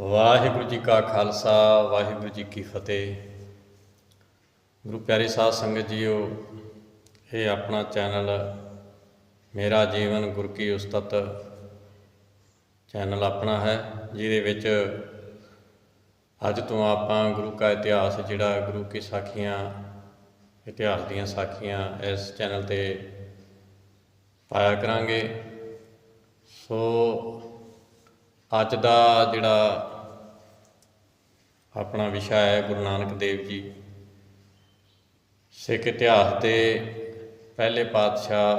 ਵਾਹਿਗੁਰੂ ਜੀ ਕਾ ਖਾਲਸਾ, ਵਾਹਿਗੁਰੂ ਜੀ ਕੀ ਫਤਿਹ। ਗੁਰੂ ਪਿਆਰੇ ਸਾਧ ਸੰਗਤ ਜੀਓ, ਇਹ ਆਪਣਾ ਚੈਨਲ ਮੇਰਾ ਜੀਵਨ ਗੁਰ ਕੀ ਉਸਤਤ ਚੈਨਲ ਆਪਣਾ ਹੈ, ਜਿਹਦੇ ਵਿੱਚ ਅੱਜ ਤੋਂ ਆਪਾਂ ਗੁਰੂ ਕਾ ਇਤਿਹਾਸ, ਜਿਹੜਾ ਗੁਰੂ ਕੀ ਸਾਖੀਆਂ, ਇਤਿਹਾਸ ਦੀਆਂ ਸਾਖੀਆਂ ਇਸ ਚੈਨਲ ਤੇ ਪਾਇਆ ਕਰਾਂਗੇ। ਸੋ ਅੱਜ ਦਾ ਜਿਹੜਾ ਆਪਣਾ ਵਿਸ਼ਾ ਹੈ ਗੁਰੂ ਨਾਨਕ ਦੇਵ ਜੀ, ਸਿੱਖ ਇਤਿਹਾਸ ਦੇ ਪਹਿਲੇ ਪਾਤਸ਼ਾਹ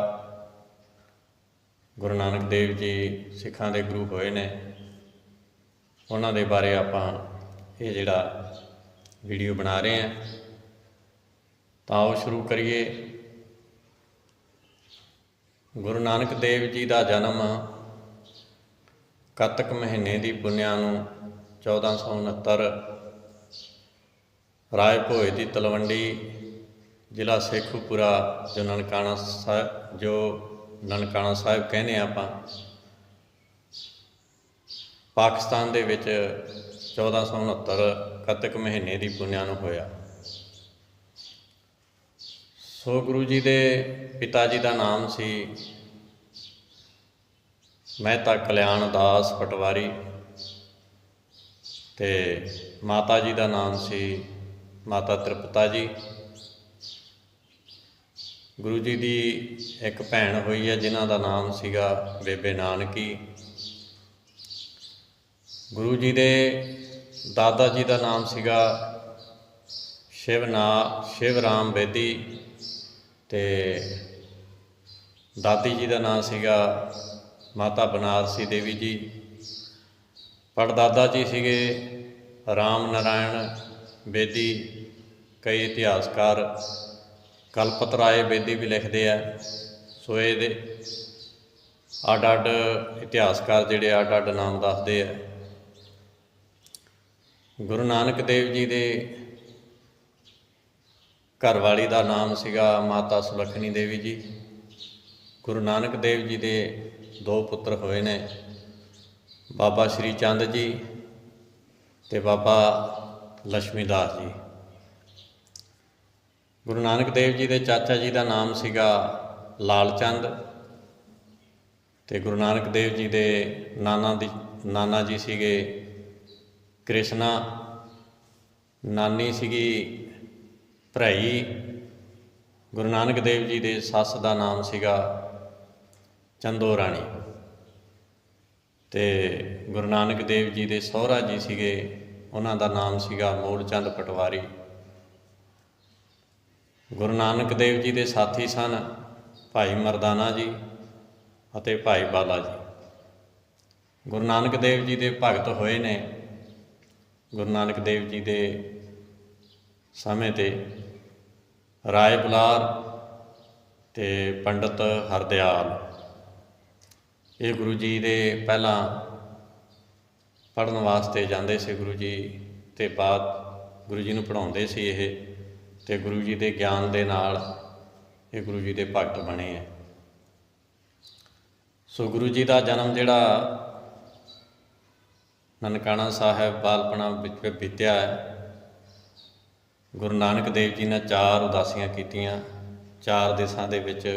ਗੁਰੂ ਨਾਨਕ ਦੇਵ ਜੀ ਸਿੱਖਾਂ ਦੇ ਗੁਰੂ ਹੋਏ ਨੇ। ਉਹਨਾਂ ਦੇ ਬਾਰੇ ਆਪਾਂ ਇਹ ਜਿਹੜਾ ਵੀਡੀਓ ਬਣਾ ਰਹੇ ਹਾਂ, ਤਾਂ ਆਓ ਸ਼ੁਰੂ ਕਰੀਏ। ਗੁਰੂ ਨਾਨਕ ਦੇਵ ਜੀ ਦਾ ਜਨਮ ਕੱਤਕ ਮਹੀਨੇ ਦੀ ਪੁੰਨਿਆ ਨੂੰ 1469 ਰਾਏ ਭੋਏ ਦੀ ਤਲਵੰਡੀ ਜ਼ਿਲ੍ਹਾ ਸੇਖੂਪੁਰਾ, ਜੋ ਨਨਕਾਣਾ ਸਾਹਿਬ ਜੋ ਨਨਕਾਣਾ ਸਾਹਿਬ ਕਹਿੰਦੇ ਆ ਆਪਾਂ। ਪਾਕਿਸਤਾਨ ਦੇ ਵਿੱਚ 1469 ਕੱਤਕ ਮਹੀਨੇ ਦੀ ਪੁੰਨਿਆ ਨੂੰ ਹੋਇਆ। ਸੋ ਗੁਰੂ ਜੀ ਦੇ ਪਿਤਾ ਜੀ ਦਾ ਨਾਮ ਸੀ ਮਹਿਤਾ ਕਲਿਆਣ ਦਾਸ ਪਟਵਾਰੀ ਤੇ ਮਾਤਾ ਜੀ ਦਾ ਨਾਮ ਸੀ ਮਾਤਾ ਤ੍ਰਿਪਤਾ ਜੀ। ਗੁਰੂ ਜੀ ਦੀ ਇੱਕ ਭੈਣ ਹੋਈ ਹੈ, ਜਿਨ੍ਹਾਂ ਦਾ ਨਾਮ ਸੀਗਾ ਬੇਬੇ ਨਾਨਕੀ। ਗੁਰੂ ਜੀ ਦੇ ਦਾਦਾ ਜੀ ਦਾ ਨਾਮ ਸੀਗਾ ਸ਼ਿਵਨਾ ਸ਼ਿਵ ਰਾਮ ਬੇਦੀ ਤੇ ਦਾਦੀ ਜੀ ਦਾ ਨਾਮ ਸੀਗਾ ਮਾਤਾ ਬਨਾਰਸੀ ਦੇਵੀ ਜੀ, ਪੜਦਾਦਾ ਜੀ ਸੀਗੇ ਰਾਮ ਨਾਰਾਇਣ, ਬੇਦੀ, ਕਈ ਇਤਿਹਾਸਕਾਰ, ਕਲਪਤ ਰਾਏ ਬੇਦੀ ਵੀ ਲਿਖਦੇ ਆ ਸੋ ਇਹਦੇ ਅੱਡ ਅੱਡ ਇਤਿਹਾਸਕਾਰ ਜਿਹੜੇ ਅੱਡ ਅੱਡ ਨਾਮ ਦੱਸਦੇ ਆ। ਗੁਰੂ ਨਾਨਕ ਦੇਵ ਜੀ ਦੇ ਘਰਵਾਲੀ ਦਾ ਨਾਮ ਸੀਗਾ ਮਾਤਾ ਸੁਲੱਖਣੀ ਦੇਵੀ ਜੀ। ਗੁਰੂ ਨਾਨਕ ਦੇਵ ਜੀ ਦੇ ਦੋ ਪੁੱਤਰ ਹੋਏ ਨੇ। ਬਾਬਾ ਸ਼੍ਰੀ ਚੰਦ ਜੀ ਤੇ ਬਾਬਾ ਲక్ష్ਮੀ ਦਾਸ ਜੀ। ਗੁਰੂ ਨਾਨਕ ਦੇਵ ਜੀ ਦੇ ਚਾਚਾ ਜੀ ਦਾ ਨਾਮ ਸੀਗਾ ਲਾਲ ਚੰਦ ਤੇ ਗੁਰੂ ਨਾਨਕ ਦੇਵ ਜੀ ਦੇ ਨਾਨਾ ਦੀ, ਨਾਨਾ ਜੀ ਸੀਗੇ ਕ੍ਰਿਸ਼ਨਾ, ਨਾਨੀ ਸੀਗੀ ਭਰਾਈ। ਗੁਰੂ ਨਾਨਕ ਦੇਵ ਜੀ ਦੇ ਸੱਸ ਦਾ ਨਾਮ ਸੀਗਾ ਚੰਦੋ ਰਾਣੀ। ਤੇ ਗੁਰੂ ਨਾਨਕ ਦੇਵ ਜੀ ਦੇ ਸਹੁਰਾ ਜੀ ਸੀਗੇ, ਉਹਨਾਂ ਦਾ ਨਾਮ ਸੀਗਾ ਮੂਲ ਚੰਦ ਪਟਵਾਰੀ। ਗੁਰੂ ਨਾਨਕ ਦੇਵ ਜੀ ਦੇ ਸਾਥੀ ਸਨ ਭਾਈ ਮਰਦਾਨਾ ਜੀ ਅਤੇ ਭਾਈ ਬਾਲਾ ਜੀ। ਗੁਰੂ ਨਾਨਕ ਦੇਵ ਜੀ ਦੇ ਭਗਤ ਹੋਏ ਨੇ ਗੁਰੂ ਨਾਨਕ ਦੇਵ ਜੀ ਦੇ ਸਮੇਂ ਤੇ। ਰਾਏ ਬੁਲਾਰ ਤੇ ਪੰਡਤ ਹਰਦਿਆਲ। ਇਹ ਗੁਰੂ ਜੀ ਦੇ ਪਹਿਲਾਂ ਪੜਨ ਵਾਸਤੇ ਜਾਂਦੇ ਸੀ ਗੁਰੂ ਜੀ ਤੇ ਬਾਅਦ ਗੁਰੂ ਜੀ ਨੂੰ ਪੜਾਉਂਦੇ ਸੀ ਇਹ ਤੇ ਗੁਰੂ ਜੀ ਦੇ ਗਿਆਨ ਦੇ ਨਾਲ ਇਹ ਗੁਰੂ ਜੀ ਦੇ ਭਗਤ ਬਣੇ ਆ। ਸੋ ਗੁਰੂ ਜੀ ਦਾ ਜਨਮ ਜਿਹੜਾ ਨਨਕਾਣਾ ਸਾਹਿਬ ਬਾਲਪਣਾ ਵਿੱਚ ਬੀਤਿਆ ਹੈ। ਗੁਰੂ ਨਾਨਕ ਦੇਵ ਜੀ ਨੇ ਚਾਰ ਉਦਾਸੀਆਂ ਕੀਤੀਆਂ, ਚਾਰ ਦੇਸ਼ਾਂ ਦੇ ਵਿੱਚ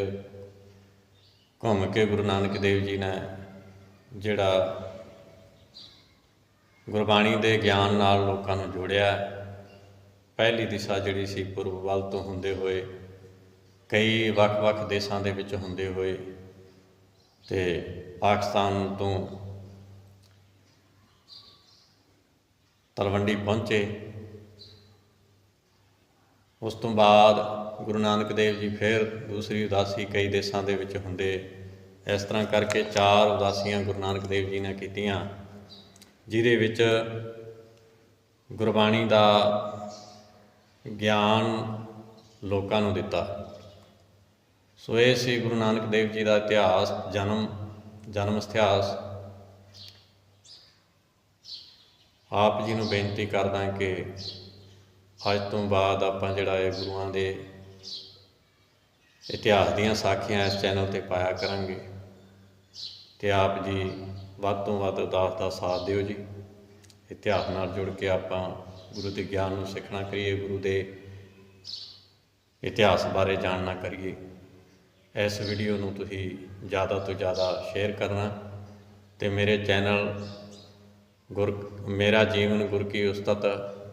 ਘੁੰਮ ਕੇ ਗੁਰੂ ਨਾਨਕ ਦੇਵ ਜੀ ਨੇ ਜਿਹੜਾ ਗੁਰਬਾਣੀ ਦੇ ਗਿਆਨ ਨਾਲ ਲੋਕਾਂ ਨੂੰ ਜੋੜਿਆ। ਪਹਿਲੀ ਦਿਸ਼ਾ ਜਿਹੜੀ ਸੀ, ਪੂਰਬ ਵੱਲ ਤੋਂ ਹੁੰਦੇ ਹੋਏ, ਕਈ ਵੱਖ-ਵੱਖ ਦੇਸ਼ਾਂ ਦੇ ਵਿੱਚ ਹੁੰਦੇ ਹੋਏ ਤੇ ਪਾਕਿਸਤਾਨ ਤੋਂ ਤਲਵੰਡੀ ਪਹੁੰਚੇ। ਉਸ ਤੋਂ ਬਾਅਦ ਗੁਰੂ ਨਾਨਕ ਦੇਵ ਜੀ ਫਿਰ ਦੂਸਰੀ ਉਦਾਸੀ ਕਈ ਦੇਸ਼ਾਂ ਦੇ ਵਿੱਚ ਹੁੰਦੇ ਇਸ ਤਰ੍ਹਾਂ ਕਰਕੇ ਚਾਰ ਉਦਾਸੀਆਂ ਗੁਰੂ ਨਾਨਕ ਦੇਵ ਜੀ ਨੇ ਕੀਤੀਆਂ, ਜਿਹਦੇ ਵਿੱਚ ਗੁਰਬਾਣੀ ਦਾ ਗਿਆਨ ਲੋਕਾਂ ਨੂੰ ਦਿੱਤਾ। ਸੋ ਇਹ ਸੀ ਗੁਰੂ ਨਾਨਕ ਦੇਵ ਜੀ ਦਾ ਇਤਿਹਾਸ, ਜਨਮ ਜਨਮ ਇਤਿਹਾਸ। ਆਪ ਜੀ ਨੂੰ ਬੇਨਤੀ ਕਰਦਾ ਕਿ ਅੱਜ ਤੋਂ ਬਾਅਦ ਆਪਾਂ ਜਿਹੜਾ ਇਹ ਗੁਰੂਆਂ ਦੇ ਇਤਿਹਾਸ ਦੀਆਂ ਸਾਖੀਆਂ ਇਸ ਚੈਨਲ ਤੇ ਪਾਇਆ ਕਰਾਂਗੇ। ਤੇ ਆਪ ਜੀ ਵੱਧ ਤੋਂ ਵੱਧ ਅਰਦਾਸ ਦਾ ਸਾਥ ਦਿਓ ਜੀ। ਇਤਿਹਾਸ ਨਾਲ ਜੁੜ ਕੇ ਆਪਾਂ ਗੁਰੂ ਦੇ ਗਿਆਨ ਨੂੰ ਸਿੱਖਣਾ ਕਰੀਏ, ਗੁਰੂ ਦੇ ਇਤਿਹਾਸ ਬਾਰੇ ਜਾਣਨਾ ਕਰੀਏ। ਇਸ ਵੀਡੀਓ ਨੂੰ ਤੁਸੀਂ ਜ਼ਿਆਦਾ ਤੋਂ ਜ਼ਿਆਦਾ ਸ਼ੇਅਰ ਕਰਨਾ ਤੇ ਮੇਰੇ ਚੈਨਲ ਗੁਰ, ਮੇਰਾ ਜੀਵਨ ਗੁਰ ਕੀ ਉਸਤਤ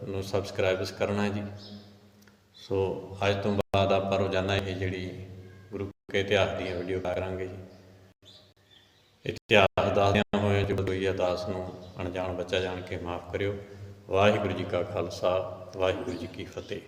ਨੂੰ ਸਬਸਕ੍ਰਾਈਬਸ ਕਰਨਾ ਜੀ। ਸੋ ਅੱਜ ਤੋਂ ਬਾਅਦ ਆਪਾਂ ਰੋਜ਼ਾਨਾ ਇਹ ਜਿਹੜੀ ਗੁਰੂ ਕੇ ਇਤਿਹਾਸ ਦੀਆਂ ਵੀਡੀਓ ਕਰਾਂਗੇ ਜੀ। ਇਤਿਹਾਸ ਦੱਸਦਿਆਂ ਹੋਏ ਜੋ ਹੋਈ ਅਰਦਾਸ ਨੂੰ ਅਣਜਾਣ ਬੱਚਾ ਜਾਣ ਕੇ ਮਾਫ ਕਰਿਓ। ਵਾਹਿਗੁਰੂ ਜੀ ਕਾ ਖਾਲਸਾ, ਵਾਹਿਗੁਰੂ ਜੀ ਕੀ ਫਤਿਹ।